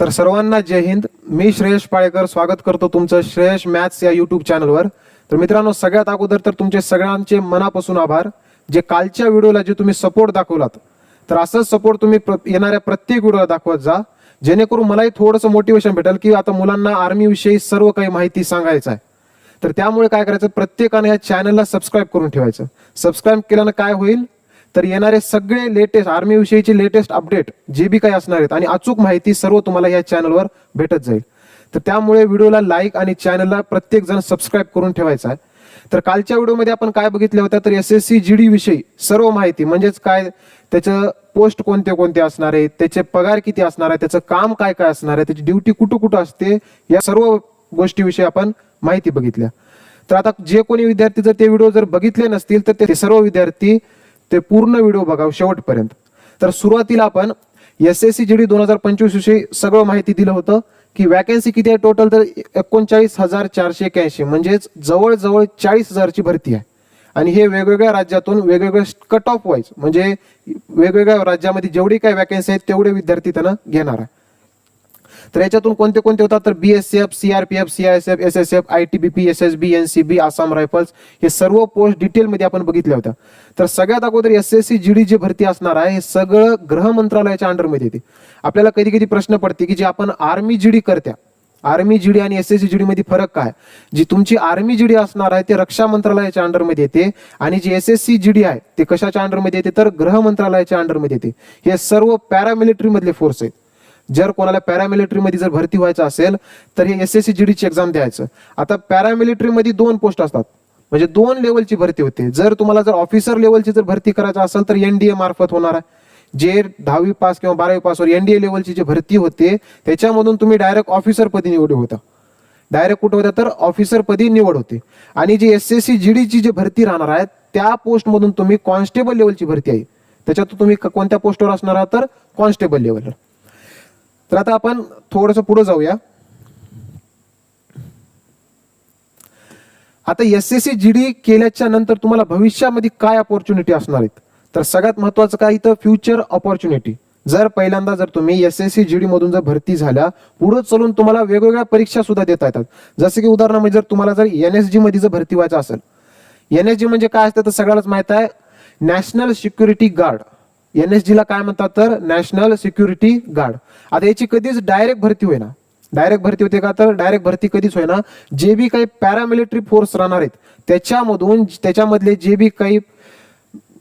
तर सर्वांना जय हिंद. मी श्रेयश पाळेकर स्वागत करतो तुमचं श्रेयश मॅथ्स या युट्यूब चॅनलवर तर मित्रांनो सगळ्यात अगोदर तर तुमचे सगळ्यांचे मनापासून आभार. जे कालच्या व्हिडिओला जे तुम्ही सपोर्ट दाखवलात तर असंच सपोर्ट तुम्ही प्र- येणाऱ्या प्रत्येक व्हिडिओला दाखवत जा. जेणेकरून मलाही थोडंसं मोटिवेशन भेटेल की आता मुलांना आर्मीविषयी सर्व काही माहिती सांगायचं आहे. तर त्यामुळे काय करायचं? प्रत्येकाने या चॅनलला सबस्क्राईब करून ठेवायचं. सबस्क्राईब केल्यानं काय होईल? तर येणारे सगळे लेटेस्ट आर्मी विषयीचे लेटेस्ट अपडेट जे बी काही असणार आहेत आणि अचूक माहिती सर्व तुम्हाला या चॅनलवर भेटत जाईल. तर त्यामुळे व्हिडिओला लाईक आणि चॅनलला प्रत्येक जण सबस्क्राईब करून ठेवायचा आहे. तर कालच्या व्हिडिओमध्ये आपण काय बघितलं होतं? तर S S C G D विषयी सर्व माहिती म्हणजेच काय? त्याचं पोस्ट कोणते कोणते असणार आहे त्याचे पगार किती असणार आहे त्याचं काम काय काय असणार आहे? त्याची ड्युटी कुठं कुठं असते? या सर्व गोष्टीविषयी आपण माहिती बघितल्या. तर आता जे कोणी विद्यार्थी जर ते व्हिडिओ जर बघितले नसतील तर ते सर्व विद्यार्थी ते पूर्ण व्हिडिओ बघावं शेवटपर्यंत. तर सुरुवातीला आपण S S C G D दोन हजार पंचवीस विषयी सगळं माहिती दिलं होतं की वॅकन्सी किती आहे टोटल तर एकोणचाळीस हजार चारशे एक्याऐंशी म्हणजेच जवळजवळ चाळीस हजारची भरती आहे. आणि हे वेगवेगळ्या राज्यातून वेगवेगळे कट ऑफ वाईज म्हणजे वेगवेगळ्या राज्यामध्ये जेवढी काही वॅकन्सी आहेत तेवढे विद्यार्थी त्यांना घेणार आहे. तर याच्यातून कोणते कोणते होतात? तर BSF CRPF CISF S S F I T B P S S B N C B Assam rifles हे सर्व पोस्ट डिटेलमध्ये आपण बघितल्या होत्या. तर सगळ्यात अगोदर एस एस सी जीडी जे भरती असणार आहे हे सगळं गृह मंत्रालयाच्या अंडरमध्ये येते. आपल्याला कधी कधी प्रश्न पडते की जे आपण आर्मी जीडी करत्या आर्मी जीडी आणि एस एस सी जीडी मध्ये फरक काय? जी तुमची आर्मी जीडी असणार आहे ते रक्षा मंत्रालयाच्या अंडरमध्ये येते आणि जी एस एस सी जीडी आहे ते कशाच्या अंडरमध्ये येते? तर गृह मंत्रालयाच्या अंडरमध्ये येते. हे सर्व पॅरामिलिटरी मधले फोर्स आहेत. जर कोणाला पॅरामिलिटरीमध्ये जर भरती व्हायचं असेल तर हे एस एस सी जी डीची एक्झाम द्यायचं. आता पॅरामिलिटरीमध्ये दोन पोस्ट असतात. म्हणजे दोन लेवलची भरती होते. जर तुम्हाला जर ऑफिसर लेवलची जर भरती करायचं असेल तर एनडीए मार्फत होणार आहे. जे दहावी पास किंवा बारावी पासवर एनडीए लेवलची जी भरती होते त्याच्यामधून तुम्ही डायरेक्ट ऑफिसर पदी निवड होता. डायरेक्ट कुठं होतं? तर ऑफिसर पदी निवड होते. आणि जी एस एस सी जी डीची जी भरती राहणार आहे त्या पोस्टमधून तुम्ही कॉन्स्टेबल लेवलची भरती आहे. त्याच्यात तुम्ही कोणत्या पोस्टवर असणार आहात? तर कॉन्स्टेबल लेवलवर तर आता आपण थोडस पुढे जाऊया. आता S S C G D केल्याच्यानंतर तुम्हाला भविष्यामध्ये काय अपॉर्च्युनिटी असणार आहेत? तर सगळ्यात महत्वाचं काय इथं? फ्युचर अपॉर्च्युनिटी जर पहिल्यांदा जर तुम्ही S S C G D मधून जर भरती झाल्या पुढे चलून तुम्हाला वेगवेगळ्या परीक्षा सुद्धा देता येतात. जसं की उदाहरण म्हणजे जर तुम्हाला जर एन एस जी मध्ये जर भरती व्हायचं असेल एन एस जी म्हणजे काय असतं? तर सगळ्यालाच माहीत आहे national security guard N S जीला काय म्हणतात तर नॅशनल सिक्युरिटी गार्ड. आता याची कधीच डायरेक्ट भरती होईना. डायरेक्ट भरती होते का तर डायरेक्ट भरती कधीच होईना. जे बी काही पॅरामिलिटरी फोर्स राहणार आहेत त्याच्यामधून त्याच्यामधले जे बी काही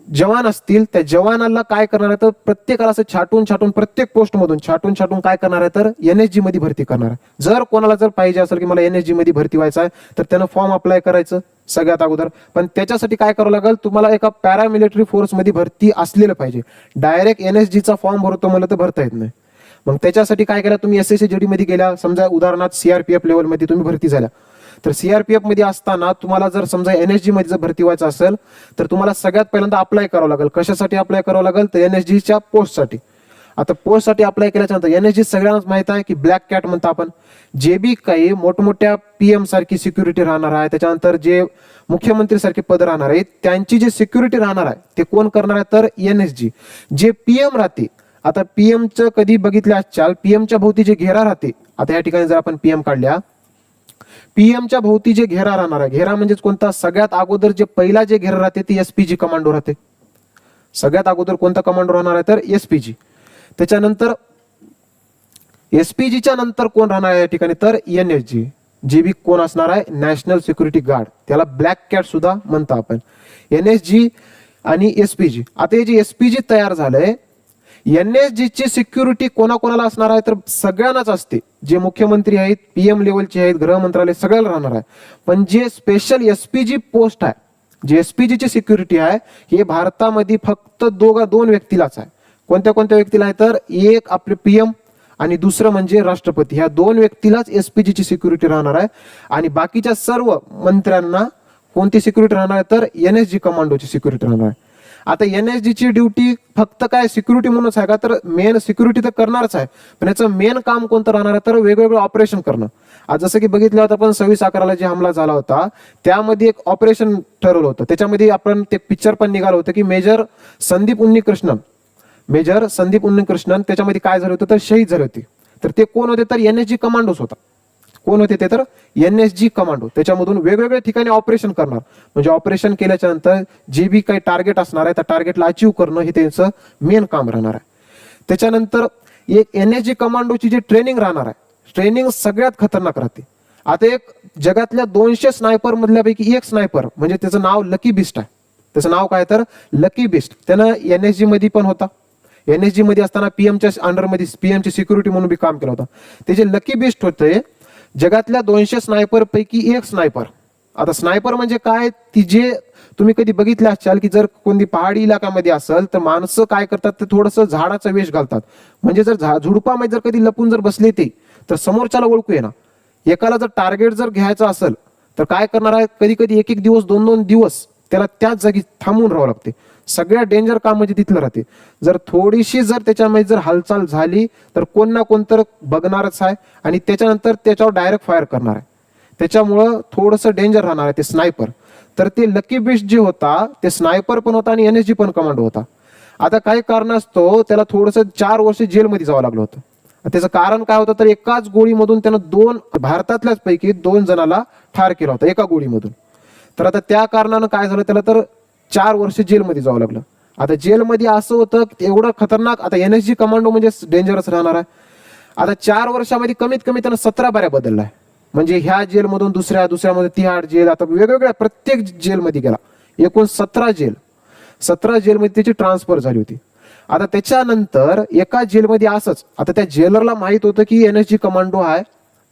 जवान असतील त्या जवानाला काय करणार आहे तर प्रत्येकाला असं छाटून छाटून प्रत्येक पोस्ट मधून छाटून छाटून काय करणार आहे तर एनएसजी मध्ये भरती करणार आहे. जर कोणाला जर पाहिजे असेल की मला एनएसजी मध्ये भरती व्हायचं आहे तर त्यानं फॉर्म अप्लाय करायचं सगळ्यात अगोदर. पण त्याच्यासाठी काय करावं लागेल? तुम्हाला एका पॅरामिलिटरी फोर्समध्ये भरती असलेलं पाहिजे. डायरेक्ट एनएसजीचा फॉर्म भरतो मला तर भरता येत नाही. मग त्याच्यासाठी काय केलं? तुम्ही एस एस सी मध्ये गेल्या. समजा उदाहरणार्थ सीआरपीएफ लेवलमध्ये तुम्ही भरती झाल्या. तर सीआरपीएफमध्ये असताना तुम्हाला जर समजा एनएसजी मध्ये जर भरती व्हायचं असेल तर तुम्हाला सगळ्यात पहिल्यांदा अप्लाय करावं लागेल. कशासाठी अप्लाय करावं लागेल? तर एनएसजीच्या पोस्टसाठी आता पोस्टसाठी अप्लाय केल्याच्यानंतर एनएसजी सगळ्यांनाच माहीत आहे की ब्लॅक कॅट म्हणतो आपण. जे बी काही मोठमोठ्या पीएम सारखी सिक्युरिटी राहणार आहे त्याच्यानंतर जे मुख्यमंत्री सारखे पद राहणार आहे त्यांची जी सिक्युरिटी राहणार आहे ते कोण करणार आहे? तर एनएसजी जे पीएम राहते आता पीएमचं कधी बघितलं असाल पीएमच्या भोवती जे घेरा राहते आता या ठिकाणी जर आपण पीएम काढल्या पीएमच्या भोवती जे घेरा राहणार आहे घेरा म्हणजेच कोणता? सगळ्यात अगोदर जे पहिला जे घेरा राहते ती एसपीजी कमांडो राहते. सगळ्यात अगोदर कोणता कमांडो राहणार आहे तर एसपीजी त्याच्यानंतर एसपीजीच्या नंतर कोण राहणार आहे या ठिकाणी? तर एनएसजी जे बी कोण असणार आहे? नॅशनल सिक्युरिटी गार्ड त्याला ब्लॅक कॅट सुद्धा म्हणतो आपण. एनएसजी आणि एसपीजी आता हे जे एसपीजी तयार झालंय एनएसजी ची सिक्युरिटी कोणाकोणाला असणार आहे? तर सगळ्यांनाच असते. जे मुख्यमंत्री आहेत पीएम लेवलचे आहेत गृह मंत्रालय सगळ्याला राहणार आहे. पण जे स्पेशल एसपीजी पोस्ट आहे जे एसपीजी ची सिक्युरिटी आहे हे भारतामध्ये फक्त दोघा दोन व्यक्तीलाच आहे. कोणत्या कोणत्या व्यक्तीला आहे? तर एक आपले पीएम आणि दुसरं म्हणजे राष्ट्रपती. ह्या दोन व्यक्तीलाच एसपीजी ची सिक्युरिटी राहणार आहे. आणि बाकीच्या सर्व मंत्र्यांना कोणती सिक्युरिटी राहणार आहे? तर एनएसजी कमांडोची सिक्युरिटी राहणार आहे. आता एनएसजी ची ड्युटी फक्त काय सिक्युरिटी म्हणूनच आहे का? तर मेन सिक्युरिटी तर करणारच आहे. पण याचं मेन काम कोणतं राहणार आहे? तर वेगवेगळं ऑपरेशन करणं. आज जसं की बघितलं होतं आपण सव्वीस अकराला जे हमला झाला होता त्यामध्ये एक ऑपरेशन ठरवलं होतं. त्याच्यामध्ये आपण ते पिक्चर पण निघालं होतं की मेजर संदीप उन्नीकृष्णन. मेजर संदीप उन्नीकृष्णन त्याच्यामध्ये काय झालं होतं? तर शहीद झाले होते. तर ते कोण होते? तर एन एस जी कमांडोस होता. कोण होते ते तर एन एस जी कमांडो त्याच्यामधून वेगवेगळ्या ठिकाणी ऑपरेशन करणार. म्हणजे ऑपरेशन केल्याच्यानंतर जे बी काही टार्गेट असणार आहे त्या टार्गेटला अचीव करणं हे त्यांचं मेन काम राहणार आहे. त्याच्यानंतर एक एन एस जी कमांडोची जी ट्रेनिंग राहणार आहे ट्रेनिंग सगळ्यात खतरनाक राहते. आता एक जगातल्या दोनशे स्नायपर मधल्यापैकी एक स्नायपर म्हणजे त्याचं नाव लकी बिस्ट आहे. त्याचं नाव काय तर लकी बिस्ट त्यानं एन एस जी मध्ये पण होता. एन एस जी मध्ये असताना पीएमच्या अंडरमध्ये पीएमची सिक्युरिटी म्हणून बी काम केलं होतं. ते जे लकी बिस्ट होते जगातल्या दोनशे स्नायपर पैकी एक स्नायपर आता स्नायपर म्हणजे काय? ती जे तुम्ही कधी बघितले असाल की जर कोणती पहाडी इलाक्यामध्ये असेल तर माणसं काय करतात? ते थोडंसं झाडाचा वेश घालतात. म्हणजे जर झा- झुडपामध्ये जर कधी लपून जर बसले ते तर समोरच्याला ओळखू येणार एकाला जर टार्गेट जर घ्यायचं असेल तर काय करणार आहे? कधी कधी एक एक दिवस दोन दोन दिवस त्याला त्याच जागी थांबून राहावं लागते. सगळ्यात डेंजर काम म्हणजे तिथलं राहते. जर थोडीशी जर त्याच्यामध्ये जर हालचाल झाली तर कोण ना कोण तर बघणारच आहे आणि त्याच्यानंतर त्याच्यावर डायरेक्ट फायर करणार आहे. त्याच्यामुळं थोडंसं डेंजर राहणार आहे ते स्नायपर तर ते लकी बिस्ट जे होता ते स्नायपर पण होता आणि एनएसजी पण कमांडो होता. आता काही कारणास्तव त्याला थोडंसं चार वर्ष जेलमध्ये जावं लागलं होतं. त्याचं कारण काय होतं तर एकाच गोळीमधून त्यानं दोन भारतातल्याच पैकी दोन जणाला ठार केला होता एका गोळीमधून. तर आता त्या कारणानं काय झालं त्याला तर चार वर्ष जेलमध्ये जावं लागलं. आता जेलमध्ये असं होतं की एवढं खतरनाक आता एनएसजी कमांडो म्हणजे डेंजरस राहणार आहे. आता चार वर्षामध्ये कमीत कमी त्यानं सतरा बाऱ्या बदललाय. म्हणजे ह्या जेलमधून दुसऱ्या दुसऱ्यामध्ये तिहाड जेल आता वेगवेगळ्या प्रत्येक जेलमध्ये गेला. एकूण सतरा जेल. सतरा जेलमध्ये त्याची ट्रान्सफर झाली होती. आता त्याच्यानंतर एका जेलमध्ये असंच आता त्या जेलरला माहीत होतं की एनएसजी कमांडो आहे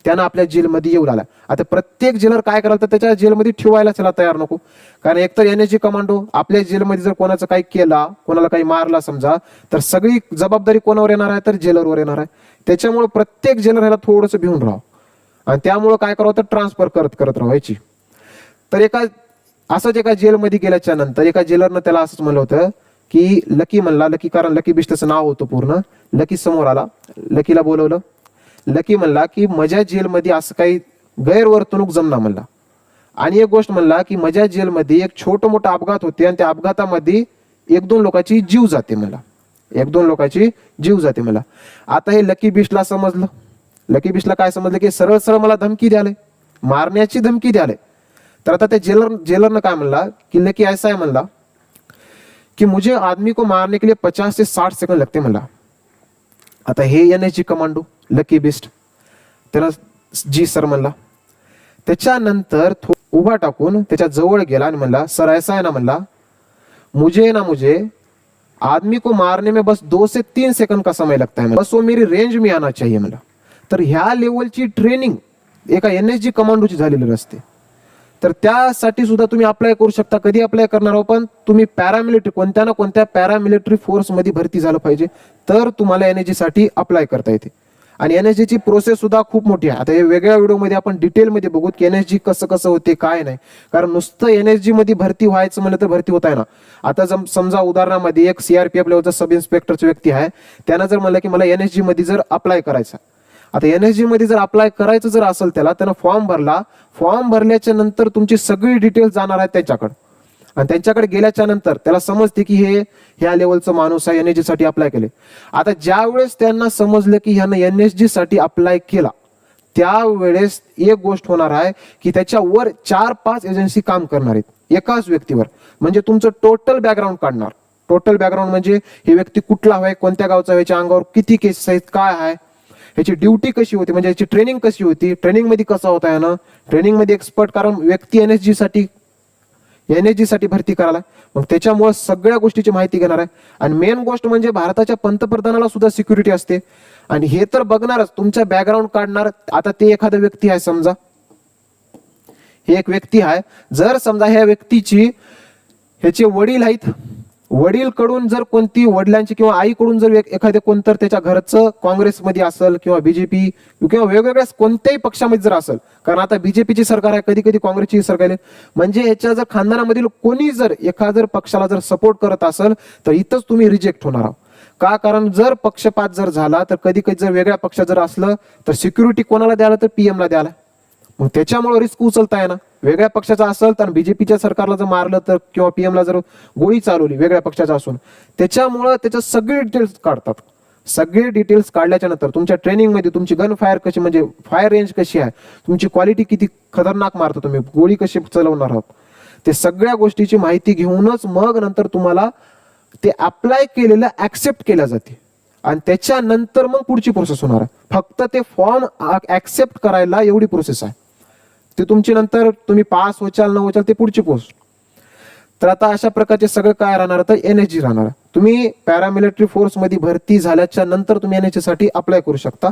त्यानं आपल्या जेलमध्ये येऊ लागला. आता प्रत्येक जेलर काय करायला तर त्याच्या जेलमध्ये ठेवायला त्याला तयार नको. कारण एकतर एनएसजी कमांडो आपल्या जेलमध्ये जर कोणाचं काही केला कोणाला काही मारला समजा तर सगळी जबाबदारी कोणावर येणार आहे तर जेलरवर येणार आहे. त्याच्यामुळे प्रत्येक जेलर ह्याला थोडंसं भिवून राहावं. आणि त्यामुळं काय करावं तर ट्रान्सफर करत करत राहायची तर एका असंच एका जेलमध्ये गेल्याच्यानंतर एका जेलरनं त्याला असंच म्हणलं होतं की लकी म्हणला लकी कारण लकी बिस्टचं नाव होतं पूर्ण. लकी समोर आला. लकीला बोलवलं. लकी म्हणला की माझ्या जेलमध्ये असं काही गैरवर्तणूक जमना म्हणला. आणि एक गोष्ट म्हणला की माझ्या जेलमध्ये एक छोट मोठा अपघात होते आणि त्या अपघातामध्ये एक दोन लोकांची जीव जाते मला एक दोन लोकांची जीव जाते मला आता हे लकी बिशला समजलं. लकी बिशला काय समजलं की सरळ सरळ मला धमकी द्याले मारण्याची धमकी द्याले तर आता त्या जेलर जेलरनं काय म्हणला की लकी ऐसा आहे म्हणला कि मुझे आदमी को मारने के लिए पचास से साठ सेकंड लगते म्हणला. आता हे N H G commando Lucky Bisht त्याला जी सर म्हणला. त्याच्यानंतर थो- उभा टाकून त्याच्याजवळ गेला आणि म्हणला सर ऐसा आहे ना म्हणला. मुझे ना मुझे आदमी को मारने में बस दो से तीन सेकंड का समय लगता है बस वो मेरी रेंज में आना चाहिए मला तर ह्या लेवलची ट्रेनिंग एका एन एस जी कमांडोची झालेली असते तर त्यासाठी सुद्धा तुम्ही अप्लाय करू शकता. कधी अप्लाय करणार आहोत पण तुम्ही पॅरामिलिटरी कोणत्या ना कोणत्या पॅरामिलिटरी फोर्समध्ये भरती झालं पाहिजे तर तुम्हाला एनसाठी अप्लाय करता येते. आणि एन एस ची प्रोसेस सुद्धा खूप मोठी आहे. आता हे वेगळ्या व्हिडिओमध्ये आपण डिटेलमध्ये बघू की एन एच जी कसं कसं होते काय नाही. कारण नुसतं एन एनएसजी मध्ये भरती व्हायचं म्हणलं तर भरती होत आहे ना. आता जर समजा उदाहरणामध्ये एक सीआरपीएफ लेवलचा सब इन्स्पेक्टरचा व्यक्ती आहे. त्यानं जर म्हणलं की मला एन एनएसजी मध्ये जर अप्लाय करायचा आता एनएसजी मध्ये जर अप्लाय करायचं जर असेल त्याला त्यानं फॉर्म भरला फॉर्म भरल्याच्या नंतर तुमची सगळी डिटेल जाणार आहे त्याच्याकडे. आणि त्यांच्याकडे गेल्याच्यानंतर त्याला समजते की हे ह्या लेवलचं माणूस आहे एनएसजी साठी अप्लाय केले. आता ज्या वेळेस त्यांना समजलं की ह्यानं एनएसजी साठी अप्लाय केला त्यावेळेस एक गोष्ट होणार आहे की त्याच्यावर चार पाच एजन्सी काम करणार आहेत. एकाच व्यक्तीवर. म्हणजे तुमचं टोटल बॅकग्राऊंड काढणार. टोटल बॅकग्राऊंड म्हणजे ही व्यक्ती कुठला आहे कोणत्या गावचा आहे, याच्या अंगावर किती केसेस आहेत काय आहे ह्याची ड्युटी कशी होती? म्हणजे याची ट्रेनिंग कशी होती? ट्रेनिंगमध्ये कसं होता यानं? ट्रेनिंगमध्ये एक्सपर्ट कारण व्यक्ती एन एस जीसाठी साठी एससाठी भरती करायला. मग त्याच्यामुळे सगळ्या गोष्टीची माहिती घेणार आहे. आणि मेन गोष्ट म्हणजे भारताच्या पंतप्रधानाला सुद्धा सिक्युरिटी असते. आणि हे तर बघणारच. तुमच्या बॅकग्राऊंड काढणार. आता ते एखादा व्यक्ती आहे समजा. हे एक व्यक्ती आहे. जर समजा ह्या व्यक्तीची ह्याचे वडील आहेत वडील कडून जर कोणती वडिलांची किंवा आईकडून जर एक- एखादे कोणतर त्याच्या घरचं काँग्रेसमध्ये असेल किंवा बीजेपी किंवा वेगवेगळ्या कोणत्याही पक्षामध्ये जर असेल कारण आता बीजेपीची सरकार आहे कधी कधी काँग्रेसची सरकार आहे. म्हणजे ह्याच्या जर खानदानामधील कोणी जर एखाद्या जर पक्षाला जर सपोर्ट करत असेल तर इथंच तुम्ही रिजेक्ट होणार आहात. का? कारण जर पक्षपात जर झाला तर कधी कधी जर वेगळ्या पक्षात जर असलं तर सिक्युरिटी कोणाला द्यायला? तर पीएमला द्यायला. मग त्याच्यामुळे रिस्क उचलता येणार. वेगळ्या पक्षाचा असेल तर बीजेपीच्या सरकारला जर मारलं तर किंवा पीएमला जर गोळी चालवली वेगळ्या पक्षाचा असून त्याच्यामुळं त्याच्या सगळे डिटेल्स काढतात. सगळे डिटेल्स काढल्याच्या नंतर तुमच्या ट्रेनिंगमध्ये तुमची गन फायर कशी म्हणजे फायर रेंज कशी आहे तुमची क्वालिटी किती खतरनाक मारतो तुम्ही गोळी कशी चालवणार आहात ते सगळ्या गोष्टीची माहिती घेऊनच मग नंतर तुम्हाला ते अप्लाय केलेलं ऍक्सेप्ट केल्या जाते. आणि त्याच्यानंतर मग पुढची प्रोसेस होणार आहे. फक्त ते फॉर्म ऍक्सेप्ट करायला एवढी प्रोसेस आहे. ते तुमची नंतर तुम्ही पास होचाल न होचाल ते पुढची पोस्ट तर आता अशा प्रकारचे सगळं काय राहणार? तर एनएसजी राहणार. तुम्ही पॅरामिलिटरी फोर्समध्ये भरती झाल्याच्यानंतर तुम्ही एन एच साठी अप्लाय करू शकता.